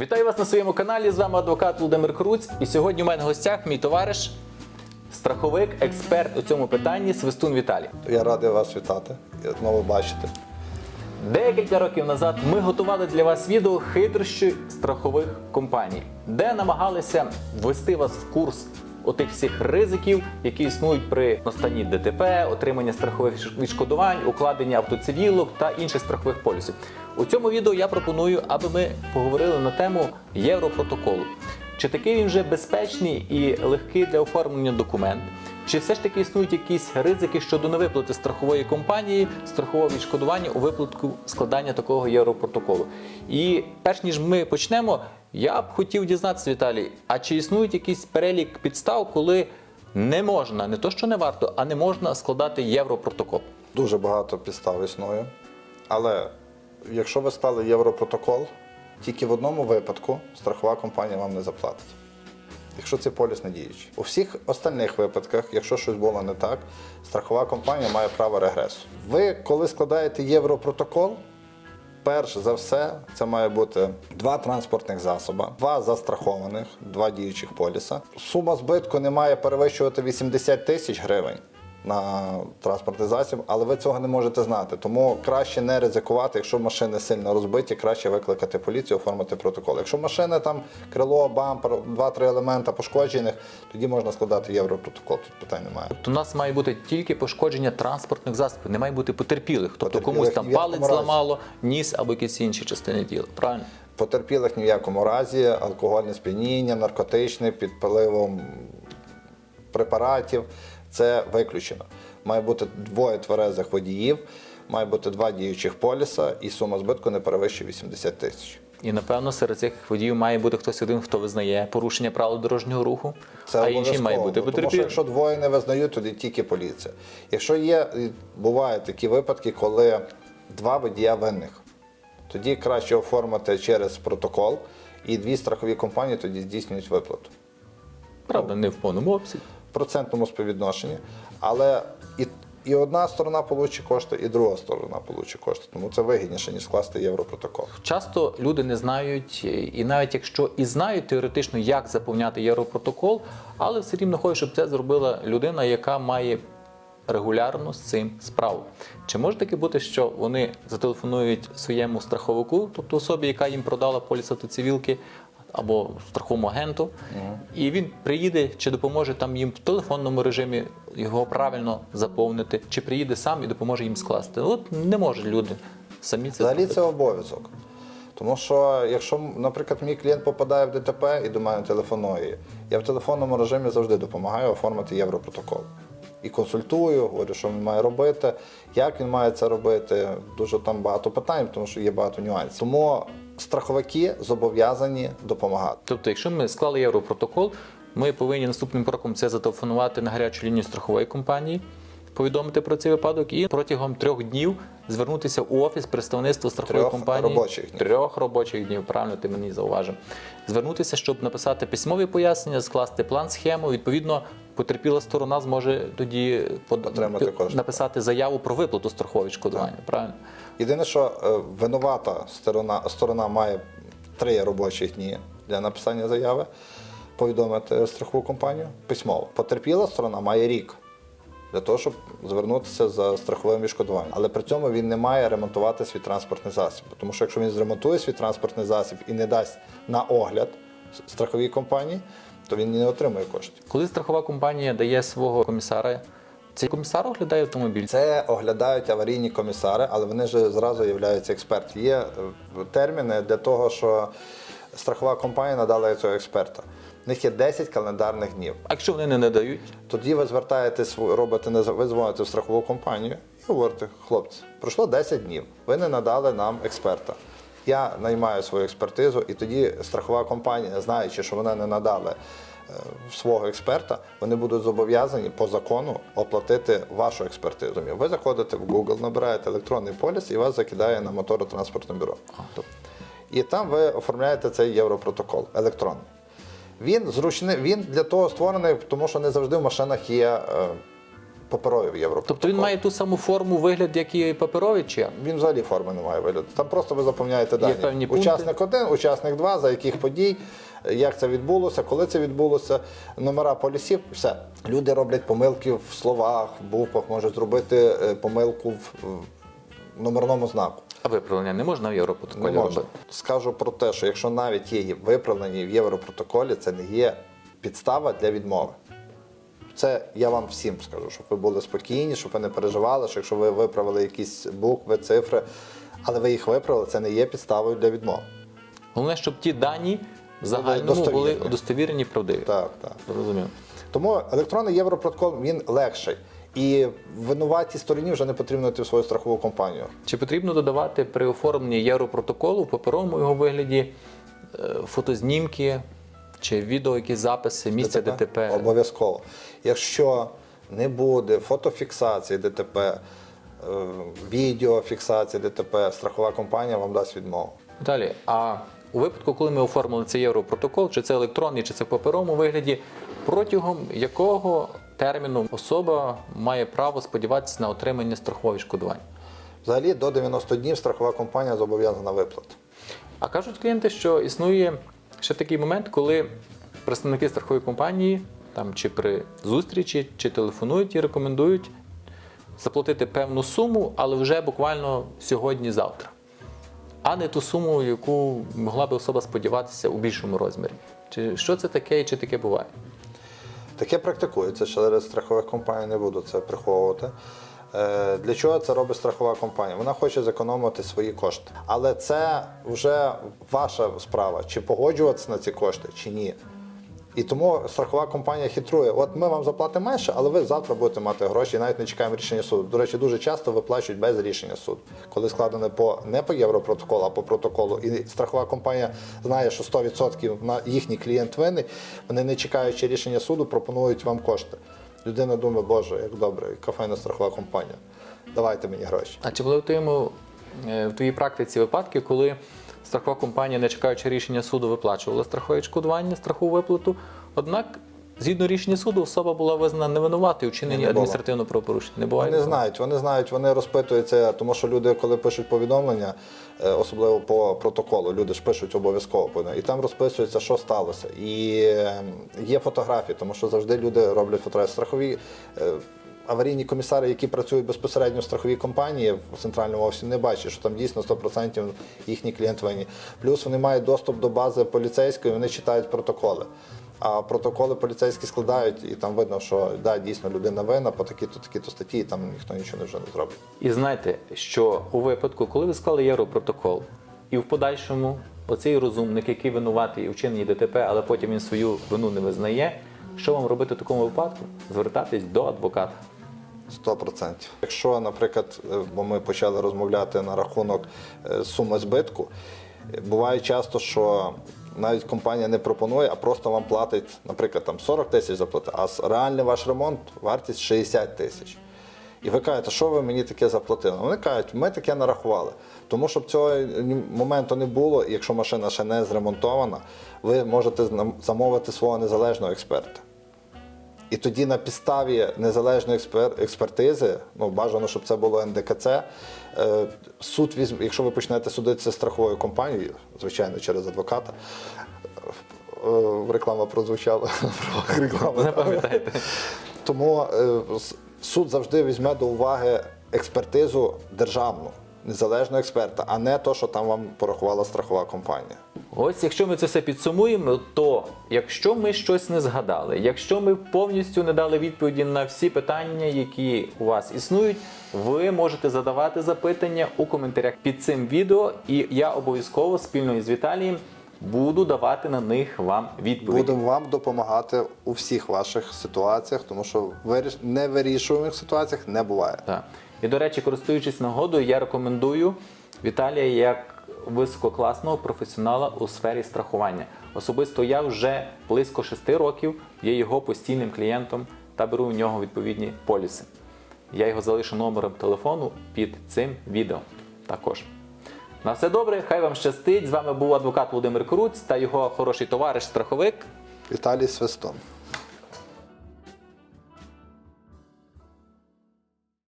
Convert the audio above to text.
Вітаю вас на своєму каналі. З вами адвокат Володимир Круць. І сьогодні у мене в гостях мій товариш, страховик, експерт у цьому питанні Свистун Віталій. Я радий вас вітати і знову бачити. Декілька років назад ми готували для вас відео хитрощі страхових компаній, де намагалися ввести вас в курс отих всіх ризиків, які існують при настанні ДТП, отримання страхових відшкодувань, укладення автоцивілок та інших страхових полісів. У цьому відео я пропоную, аби ми поговорили на тему Європротоколу. Чи такий він вже безпечний і легкий для оформлення документ? Чи все ж таки існують якісь ризики щодо невиплати страхової компанії, страхового відшкодування у випадку складання такого європротоколу? І перш ніж ми почнемо, я б хотів дізнатися, Віталій, а чи існують якийсь перелік підстав, коли не можна, не то що не варто, а не можна складати європротокол? Дуже багато підстав існує. Але якщо ви стали європротокол, тільки в одному випадку страхова компанія вам не заплатить. Якщо цей поліс не діючий. У всіх остальних випадках, якщо щось було не так, страхова компанія має право регресу. Ви, коли складаєте європротокол, перш за все, це має бути два транспортних засоби, два застрахованих, два діючих поліса. Сума збитку не має перевищувати 80 тисяч гривень на транспортний засіб, але ви цього не можете знати. Тому краще не ризикувати, якщо машини сильно розбиті, краще викликати поліцію, оформити протокол. Якщо машини там крило, бампер, два-три елемента пошкоджених, тоді можна складати європротокол. Тут питань немає. Тобто у нас має бути тільки пошкодження транспортних засобів, не має бути потерпілих. Тобто Потерпілих комусь там палець зламало, ніс або якісь інші частини тіла. Правильно? Потерпілих ні в якому разі, алкогольне сп'яніння, наркотичне, під впливом препаратів. Це виключено. Має бути двоє тверезих водіїв, має бути два діючих поліса, і сума збитку не перевищує 80 тисяч. І напевно серед цих водіїв має бути хтось один, хто визнає порушення правил дорожнього руху, Це а інший має бути обов'язково, Тому що якщо двоє не визнають, тоді тільки поліція. Якщо є, бувають такі випадки, коли два водія винних, тоді краще оформити через протокол, і дві страхові компанії тоді здійснюють виплату. Правда, не в повному обсязі. Процентному співвідношенні, але і, і одна сторона получить кошти, і друга сторона получить кошти. Тому це вигідніше, ніж скласти європротокол. Часто люди не знають, і навіть якщо і знають теоретично, як заповняти європротокол, але все рівно хочуть, щоб це зробила людина, яка має регулярно з цим справу. Чи може таке бути, що вони зателефонують своєму страховику, тобто особі, яка їм продала поліс автоцивілки, або страховому агенту, і він приїде чи допоможе там їм в телефонному режимі його правильно заповнити, чи приїде сам і допоможе їм скласти. От не можуть люди самі це Взагалі зробити. це обов'язок. Тому що, якщо, наприклад, мій клієнт попадає в ДТП і до мене телефонує, я в телефонному режимі завжди допомагаю оформити європротокол. І консультую, говорю, що він має робити, як він має це робити. Дуже там багато питань, тому що є багато нюансів. Тому страховики зобов'язані допомагати. Тобто, якщо ми склали європротокол, ми повинні наступним кроком це зателефонувати на гарячу лінію страхової компанії, повідомити про цей випадок і протягом трьох днів звернутися у офіс представництва страхової Трьох компанії робочих днів. трьох робочих днів. Правильно, ти мені зауважив. Звернутися, щоб написати письмові пояснення, скласти план, схему. Відповідно, потерпіла сторона зможе тоді Отримати кошти. написати заяву про виплату страхового відшкодування. Правильно. Єдине, що е, винувата сторона, сторона має три робочих дні для написання заяви, повідомити страхову компанію письмово. Потерпіла сторона має рік для того, щоб звернутися за страховим відшкодуванням. Але при цьому він не має ремонтувати свій транспортний засіб. Тому що якщо він зремонтує свій транспортний засіб і не дасть на огляд страховій компанії, то він не отримує коштів. Коли страхова компанія дає свого комісара, цей комісар оглядає автомобіль. Це оглядають аварійні комісари, але вони ж зразу являються експертами. Є е, терміни для того, що страхова компанія надала цього експерта. В них є 10 календарних днів. А якщо вони не надають, Тоді ви звертаєтесь, робите ви дзвоните в страхову компанію і говорите, хлопці, пройшло 10 днів. Ви не надали нам експерта. Я наймаю свою експертизу, і тоді страхова компанія, знаючи, що вона не надали е, свого експерта, вони будуть зобов'язані по закону оплатити вашу експертизу. Ви заходите в Google, набираєте електронний поліс і вас закидає на моторотранспортне бюро. І там ви оформляєте цей європротокол електронний. Він зручний, він для того створений, тому що не завжди в машинах є е, паперові в Європротокол. Тобто він має ту саму форму, вигляд, як і паперовий, чи? Він взагалі форми не має вигляду. Там просто ви заповняєте дані. певні пункти. учасник один, учасник два, за яких подій, як це відбулося, коли це відбулося, номера полісів, все. Люди роблять помилки в словах, в буквах, можуть зробити е, помилку в в номерному знаку. А виправлення не можна в Європротоколі Не можна. робити? Скажу про те, що якщо навіть є виправлені в Європротоколі, це не є підстава для відмови. Це я вам всім скажу, щоб ви були спокійні, щоб ви не переживали, що якщо ви виправили якісь букви, цифри, але ви їх виправили, це не є підставою для відмови. Головне, щоб ті дані в загальному були удостовірені, правдиві. Так, так. Зрозумів. Тому електронний європротокол він легший. І винуватій стороні вже не потрібно йти в свою страхову компанію. Чи потрібно додавати при оформленні європротоколу в паперовому його вигляді е, фотознімки чи відео, якісь записи місця ДТП? Обов'язково. Якщо не буде фотофіксації ДТП, е, відеофіксації ДТП, страхова компанія вам дасть відмову. Далі, а у випадку, коли ми оформили цей європротокол, чи це електронний, чи це в паперовому вигляді, протягом якого терміну особа має право сподіватися на отримання страхового відшкодування? Взагалі до 90 днів страхова компанія зобов'язана виплати. А кажуть клієнти, що існує ще такий момент, коли представники страхової компанії там чи при зустрічі, чи телефонують і рекомендують заплатити певну суму, але вже буквально сьогодні-завтра. А не ту суму, яку могла би особа сподіватися у більшому розмірі. Чи що це таке і чи таке буває? Таке практикується, через страхових компаній не буду це приховувати. Е, Для чого це робить страхова компанія? Вона хоче зекономити свої кошти. Але це вже ваша справа, чи погоджуватися на ці кошти, чи ні. І тому страхова компанія хитрує. От ми вам заплатимо менше, але ви завтра будете мати гроші і навіть не чекаємо рішення суду. До речі, дуже часто виплачують без рішення суду, коли складене по не по європротоколу, а по протоколу. І страхова компанія знає, що 100% на їхній клієнт винний. Вони не чекаючи рішення суду, пропонують вам кошти. Людина думає, боже, як добре, яка файна страхова компанія. Давайте мені гроші. А чи були в твоєму в твоїй практиці випадки, коли страхова компанія, не чекаючи рішення суду, виплачувала страхове відшкодування, страхову виплату? Однак, згідно рішення суду, особа була визнана невинуватою у чиненні Не адміністративного правопорушення. Не буває? Вони такого? знають, вони знають, вони розпитуються, тому що люди, коли пишуть повідомлення, е, особливо по протоколу, люди ж пишуть обов'язково і там розписується, що сталося. І е, є фотографії, тому що завжди люди роблять фотографії. Страхові е, аварійні комісари, які працюють безпосередньо в страховій компанії в центральному офісі, не бачать, що там дійсно 100% їхній клієнт винні. Плюс вони мають доступ до бази поліцейської, вони читають протоколи. А протоколи поліцейські складають, і там видно, що да, дійсно людина винна по такі-то такі-то статті, і там ніхто нічого вже не зробить. І знайте, що у випадку, коли ви склали європротокол, і в подальшому оцей розумник, який винуватий у вчиненні ДТП, але потім він свою вину не визнає, що вам робити в такому випадку? Звертатись до адвоката. 100%. Якщо, наприклад, е, бо ми почали розмовляти на рахунок е, суми збитку, буває часто, що навіть компанія не пропонує, а просто вам платить, наприклад, там 40 тисяч заплати, а реальний ваш ремонт вартість 60 тисяч. І ви кажете, що ви мені таке заплатили? Вони кажуть, ми таке нарахували. Тому щоб цього моменту не було, і якщо машина ще не зремонтована, ви можете замовити свого незалежного експерта. І тоді на підставі незалежної експер- експертизи, ну бажано, щоб це було НДКЦ, е, суд візьме, якщо ви почнете судитися з страховою компанією, звичайно, через адвоката. е, Реклама прозвучала. Реклама. Запам'ятайте. Тому е, суд завжди візьме до уваги експертизу державну, незалежного експерта, а не то, що там вам порахувала страхова компанія. Ось якщо ми це все підсумуємо, то якщо ми щось не згадали, якщо ми повністю не дали відповіді на всі питання, які у вас існують, ви можете задавати запитання у коментарях під цим відео, і я обов'язково спільно із Віталієм буду давати на них вам відповіді. Будемо вам допомагати у всіх ваших ситуаціях, тому що виріш... невирішуваних ситуаціях не буває. Так. І до речі, користуючись нагодою, я рекомендую Віталія як висококласного професіонала у сфері страхування. Особисто я вже близько шести років є його постійним клієнтом та беру у нього відповідні поліси. Я його залишу номером телефону під цим відео також. На все добре, хай вам щастить. З вами був адвокат Володимир Круць та його хороший товариш страховик Віталій Свистон.